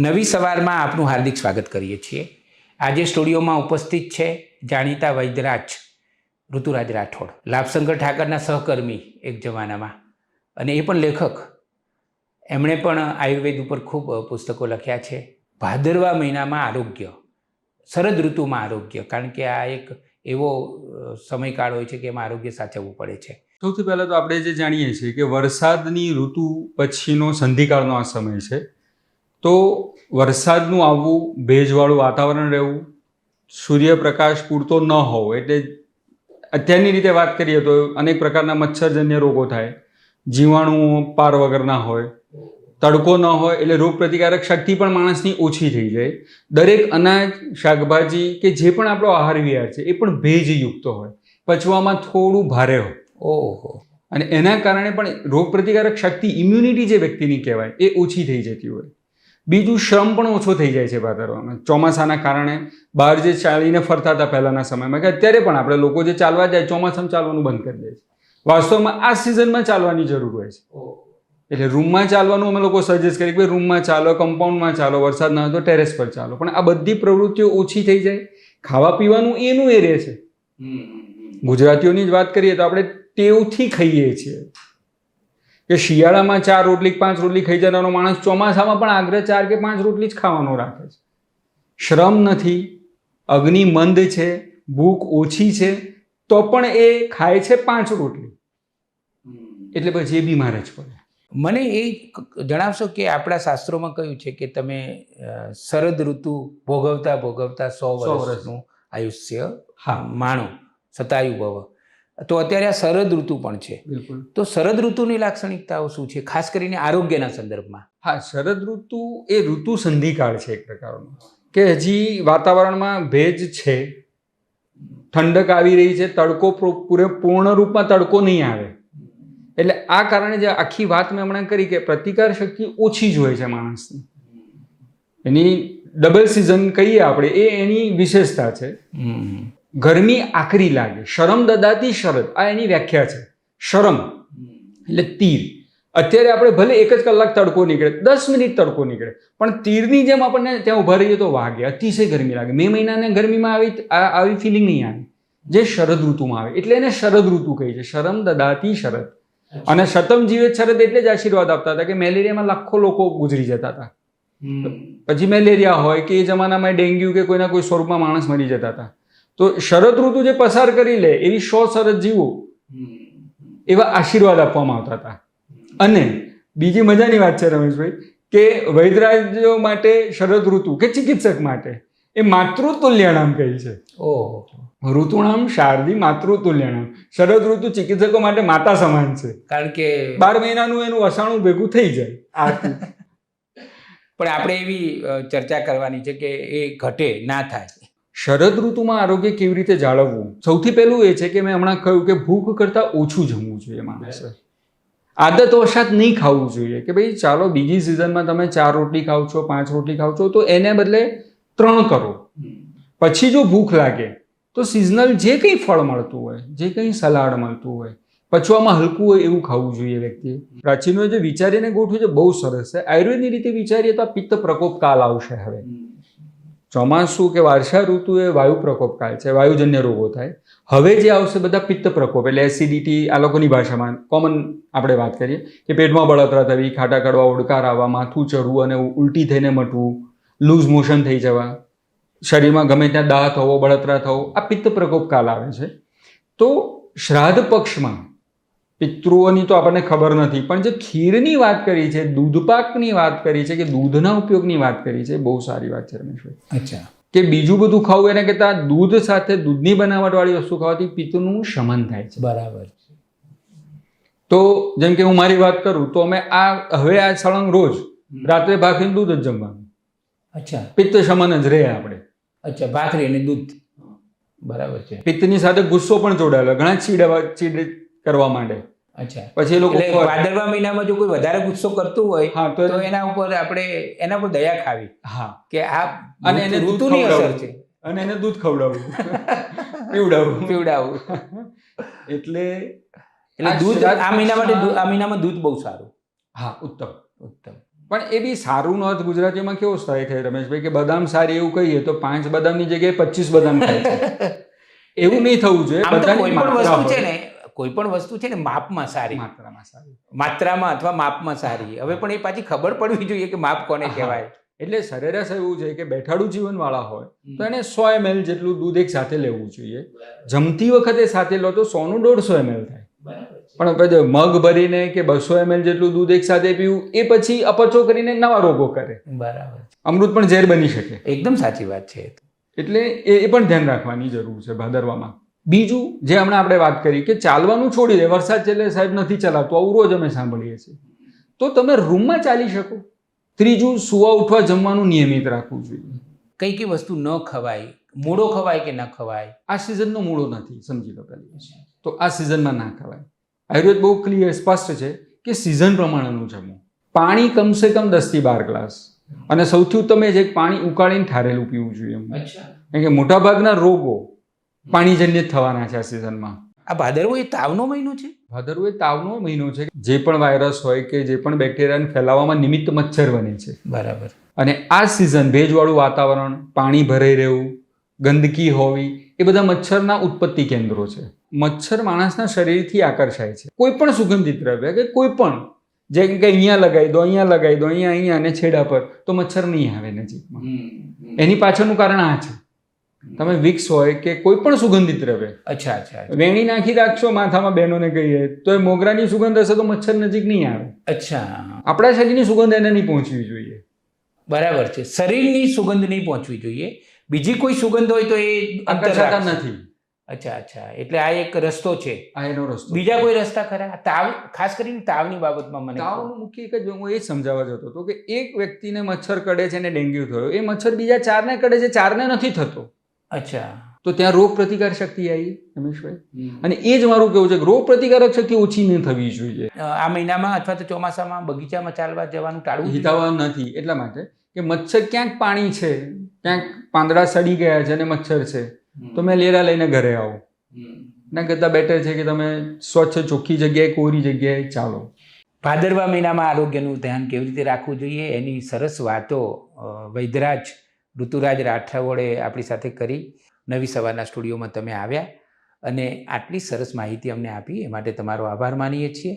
નવી સવારમાં આપનું હાર્દિક સ્વાગત કરીએ છીએ. આજે સ્ટુડિયોમાં ઉપસ્થિત છે જાણીતા વૈદ્યરાજ, ઋતુરાજ રાઠોડ. લાભશંકર ઠાકરના સહકર્મી એક જમાનામાં. અને એ પણ લેખક. એમણે પણ આયુર્વેદ ઉપર ખૂબ પુસ્તકો લખ્યા છે. ભાદરવા મહિનામાં આરોગ્ય. શરદ ઋતુમાં આરોગ્ય. કારણ કે આ એક એવો સમયકાળ હોય છે કે એમાં આરોગ્ય સાચવવું પડે છે. સૌથી પહેલાં તો આપણે જે જાણીએ છીએ કે વરસાદની ઋતુ પછીનો સંધિકાળનો આ સમય છે. તો વરસાદનું આવવું ભેજવાળું વાતાવરણ રહેવું સૂર્યપ્રકાશ પૂરતો ન હોવો એટલે અત્યારની રીતે વાત કરીએ તો અનેક પ્રકારના મચ્છરજન્ય રોગો થાય જીવાણુઓ પાર વગરના હોય તડકો ન હોય એટલે રોગ પ્રતિકારક શક્તિ પણ માણસની ઓછી થઈ જાય. દરેક અનાજ શાકભાજી કે જે પણ આપણો આહાર વિહાર છે એ પણ ભેજયુક્ત હોય પચવામાં થોડું ભારે હોય. ઓહો. અને એના કારણે પણ રોગ પ્રતિકારક શક્તિ ઇમ્યુનિટી જે વ્યક્તિની કહેવાય એ ઓછી થઈ જતી હોય. બીજું શ્રમ પણ ઓછો થઈ જાય છે પાથરવામાં ચોમાસાના કારણે બહાર જે ચાલીને ફરતા હતા પહેલાના સમયમાં કે અત્યારે પણ આપણે લોકો જે ચાલવા જાય ચોમાસામાં ચાલવાનું બંધ કરી દે છે. વાસ્તવમાં આ સિઝનમાં ચાલવાની જરૂર હોય છે. એટલે રૂમમાં ચાલવાનું અમે લોકો સજેસ્ટ કરીએ કે ભાઈ રૂમમાં ચાલો કમ્પાઉન્ડમાં ચાલો વરસાદ ના હોય તો ટેરેસ પર ચાલો. પણ આ બધી પ્રવૃત્તિઓ ઓછી થઈ જાય. ખાવા પીવાનું એનું એ રહે છે. ગુજરાતીઓની જ વાત કરીએ તો આપણે ટેવથી ખાઈએ છીએ. કે શિયાળામાં ચાર રોટલી પાંચ રોટલી ખાઈ જનારો માણસ ચોમાસામાં પણ આગ્રહ ચાર કે પાંચ રોટલી જ ખાવાનો રાખે છે. શ્રમ નથી અગ્નિ મંદ છે ભૂખ ઓછી છે તો પણ એ ખાય છે પાંચ રોટલી. એટલે પછી એ બીમાર જ પડે. મને એ જણાવશો કે આપણા શાસ્ત્રોમાં કહ્યું છે કે તમે શરદ ઋતુ ભોગવતા ભોગવતા સો વર્ષનું આયુષ્ય હા. માણો સતાયુ ભવ. તો અત્યારે આ શરદ ઋતુ પણ છે. બિલકુલ. તો શરદ ઋતુની લાક્ષણિકતાઓ શું છે? ખાસ કરીને આરોગ્યના સંદર્ભમાં. હા શરદ ઋતુ એ ઋતુ સંધિકાળ છે એક પ્રકારનો. કે હજી વાતાવરણમાં ભેજ છે ઠંડક આવી રહી છે તડકો પૂરે પૂર્ણ રૂપમાં તડકો નહીં આવે. એટલે આ કારણે જે આખી વાત મેં હમણાં કરી કે પ્રતિકાર શક્તિ ઓછી જ હોય છે માણસની. એની ડબલ સિઝન કહીએ આપણે એ એની વિશેષતા છે. ગરમી આકરી લાગે. શરમ દદાતી શરદ આ એની વ્યાખ્યા છે. શરમ એટલે તીર. અત્યારે આપણે ભલે એક જ કલાક તડકો નીકળે દસ મિનિટ તડકો નીકળે પણ તીરની જેમ આપણને ત્યાં ઊભા રહીએ તો વાગે. અતિશય ગરમી લાગે. મે મહિનાને ગરમીમાં આવી આ- આવી ફિલિંગ નહીં આવે. જે શરદ ઋતુમાં આવે. એટલે એને શરદ ઋતુ કહી છે. શરમ દદાતી શરદ અને શતમ જીવે શરદ એટલે જ આશીર્વાદ આપતા હતા કે મેલેરિયામાં લાખો લોકો ગુજરી જતા હતા. પછી મેલેરિયા હોય કે એ જમાનામાં ડેન્ગ્યુ કે કોઈના કોઈ સ્વરૂપમાં માણસ મરી જતા હતા. તો શરદ ઋતુ જે પસાર કરી લે એવી સો શરદ જીવો એવા આશીર્વાદ આપવામાં આવતા હતા. અને બીજી મજાની વાત છે રમેશભાઈ કે વૈદરાજો માટે શરદ ઋતુ કે ચિકિત્સક માટે એ માતૃતુલ્યણામ કહી છે. ઓ ઋતુણામ શારદી માતૃતુલ્યણામ શરદ ઋતુ ચિકિત્સકો માટે માતા સમાન છે. કારણ કે બાર મહિનાનું એનું વસાણું ભેગું થઈ જાય. પણ આપણે એવી ચર્ચા કરવાની છે કે એ ઘટે ના થાય. શરદ ઋતુમાં આરોગ્ય કેવી રીતે જાળવવું? સૌથી પહેલું એ છે કે મેં હમણાં કહ્યું કે ભૂખ કરતાં ઓછું જમવું જોઈએ માણસે. આદત વશાત નહીં ખાવું જોઈએ કે ભાઈ ચાલો બીજી સિઝનમાં તમે ચાર રોટલી ખાવ છો પાંચ રોટલી ખાવ છો તો એને બદલે ત્રણ કરો. પછી જો ભૂખ લાગે તો સિઝનલ જે કંઈ ફળ મળતું હોય જે કંઈ સલાડ મળતું હોય પચવામાં હલકું હોય એવું ખાવું જોઈએ વ્યક્તિએ. પ્રાચીનો જે વિચારીને ગોઠવ્યું છે બહુ સરસ છે. આયુર્વેદની રીતે વિચારીએ તો આ પિત્ત પ્રકોપ કાલ આવશે હવે. ચોમાસું કે વર્ષા ઋતુ એ વાયુ પ્રકોપ કાળ છે, વાયુજન્ય રોગો થાય. હવે જે આવશે બધા પિત્ત પ્રકોપ, એટલે એસિડિટી આ લોકોની ભાષામાં કોમન આપણે વાત કરીએ કે પેટમાં બળતરા થવી, ખાટા કડવા ઓડકાર આવવા, માથું ચડવું અને ઉલટી થઈને મટવું લૂઝ મોશન થઈ જવા, શરીરમાં ગમે ત્યાં દાહ થવો, બળતરા થવો, આ પિત્ત પ્રકોપ કાલ આવે છે. તો શ્રાદ્ધ પક્ષમાં પિતૃઓની તો આપણને ખબર નથી પણ જે ખીરની વાત કરી છે દૂધપાકની વાત કરી છે કે દૂધના ઉપયોગની વાત કરી છે બહુ સારી વાત છે રમેશભાઈ. અચ્છા. કે બીજું બધું ખાવું એને કરતાં દૂધ સાથે દૂધની બનાવટવાળી વસ્તુ ખાવાથી પિત્તનું શમન થાય છે. બરાબર તો જેમ કે હું મારી વાત કરું તો અમે આ હવે આ સળંગ રોજ રાત્રે ભાખરીને દૂધ જ જમવાનું. અચ્છા. પિત્ત શમન જ રહે આપણે. અચ્છા ભાખરી અને દૂધ. બરાબર છે. પિત્તની સાથે ગુસ્સો પણ જોડાયેલો ઘણા ચીડવા ચીડ કરવા માંડે. અચ્છા. પછી એ લોકો ભાદરવા મહિનામાં જો કોઈ વધારે ગુસ્સો કરતું હોય તો એના ઉપર આપણે એના પર દયા ખાવી. હા. કે આ અને એને દૂધ ઋતુની અસર છે. અને એને દૂધ ખવડાવવું. પીવડાવવું. પીવડાવવું. એટલે એટલે દૂધ આ મહિના માટે આ મહિનામાં દૂધ બહુ સારું. હા ઉત્તમ. ઉત્તમ. પણ એ બી સારું નોર્થ ગુજરાતીમાં કેવો થાય છે રમેશભાઈ કે બદામ સારી એવું કહીએ તો પાંચ બદામની જગ્યાએ પચીસ બદામ ખાય છે. એવું નહીં થવું જોઈએ બધા બધાની વસ્તુ છે ને કોઈ પણ વસ્તુ છે ને માપમાં સારી. માત્રામાં સારી. માત્રામાં અથવા માપમાં સારી. હવે પણ એ પાછી ખબર પડવી જોઈએ કે માપ કોને કહેવાય. એટલે સરેરાશ એવું છે કે બેઠાડું જીવનવાળા હોય તો એને સો એમએલ જેટલું દૂધ એક સાથે લેવું જોઈએ. જમતી વખતે સાથે લો તો સોનું દોઢસો એમએલ થાય. પણ મગ ભરીને કે બસો એમએલ જેટલું દૂધ એક સાથે પીવું એ પછી અપચો કરીને નવા રોગો કરે. બરાબર અમૃત પણ ઝેર બની શકે. એકદમ સાચી વાત છે એટલે એ પણ ધ્યાન રાખવાની જરૂર છે ભાદરવામાં. બીજું જે હમણાં આપણે વાત કરી કે ચાલવાનું છોડી દે વરસાદ છે એટલે સાહેબ નથી ચલાવતું આવું રોજ અમે સાંભળીએ છીએ. તો તમે રૂમમાં ચાલી શકો. ત્રીજું સુવા ઉઠવા જમવાનું નિયમિત રાખવું જોઈએ. કઈ કઈ વસ્તુ ન ખવાય મૂળો ખવાય કે ન ખવાય? આ સિઝનનો મૂળો નથી સમજી લો પહેલી તો આ સિઝનમાં ના ખવાય. આયુર્વેદ બહુ ક્લિયર સ્પષ્ટ છે કે સિઝન પ્રમાણેનું જમવું. પાણી કમસે કમ દસથી બાર ગ્લાસ. અને સૌથી ઉત્તમ એ છે પાણી ઉકાળીને ઠારેલું પીવું જોઈએ કારણ કે મોટાભાગના રોગો પાણીજન્ય થવાના છે આ સિઝનમાં આ ભાદરવો એ તાવનો મહિનો છે? ભાદરવો એ તાવનો મહિનો છે જે પણ વાયરસ હોય કે જે પણ બેક્ટેરિયાને ફેલાવવામાં નિમિત્ત મચ્છર બને છે. બરાબર. અને આ સિઝન ભેજવાળું વાતાવરણ પાણી ભરાઈ રહેવું ગંદકી હોવી એ બધા મચ્છરના ઉત્પત્તિ કેન્દ્રો છે. મચ્છર માણસના શરીરથી આકર્ષાય છે. કોઈ પણ સુગંધિત દ્રવ્ય કે કોઈ પણ જેમ કે અહીંયા લગાવી દો અહીંયા લગાવી દો અહીંયા અહીંયા અને છેડા પર તો મચ્છર નહીં આવે નજીકમાં. એની પાછળનું કારણ આ છે. તમે વિક્સ હોય કે કોઈ પણ સુગંધિત દ્રવ્ય અચ્છા અચ્છા વેણી નાખી રાખશો માથામાં બહેનોને કહીએ તો એ મોગરાની સુગંધ હશે તો મચ્છર નજીક નહીં આવે. અચ્છા. આપણા શરીરની સુગંધ એને નહીં પહોંચવી જોઈએ. બરાબર છે. શરીરની સુગંધ નહીં પહોંચવી જોઈએ. બીજી કોઈ સુગંધ હોય તો એ અંતર આકર્ષાતા નથી. અચ્છા અચ્છા. એટલે આ એક રસ્તો છે. આ એનો રસ્તો. બીજા કોઈ રસ્તા ખરા? તાવ ખાસ કરીને તાવની બાબતમાં મને તાવનું મુખ્ય એક જ હું એ સમજાવવા જતો હતો કે એક વ્યક્તિને મચ્છર કડે છે ને ડેન્ગ્યુ થયો એ મચ્છર બીજા ચારને કડે છે ચારને નથી થતો. અચ્છા. તો ત્યાં રોગ પ્રતિકાર શક્તિ આવી રમેશભાઈ. અને એ જ મારું કેવું છે કે રોગ પ્રતિકારક શક્તિ ઓછી ન થવી જોઈએ. આ મહિનામાં અથવા તો ચોમાસામાં બગીચામાં ચાલવા જવાનું ટાળવું જોઈએ. નથી એટલા માટે કે મચ્છર ક્યાંક પાણી છે ક્યાંક પાંદડા સડી ગયા છે અને મચ્છર છે તો મેં લેરા લઈને ઘરે આવો. ના કરતાં બેટર છે કે તમે સ્વચ્છ ચોખ્ખી જગ્યાએ કોરી જગ્યાએ ચાલો. ભાદરવા મહિનામાં આરોગ્યનું ધ્યાન કેવી રીતે રાખવું જોઈએ? એની સરસ વાતો વૈદરાજ ઋતુરાજ રાઠવડે આપણી સાથે કરી નવી સવારના સ્ટુડિયોમાં તમે આવ્યા. અને આટલી સરસ માહિતી અમને આપી, એ માટે તમારો આભાર માનીએ છીએ.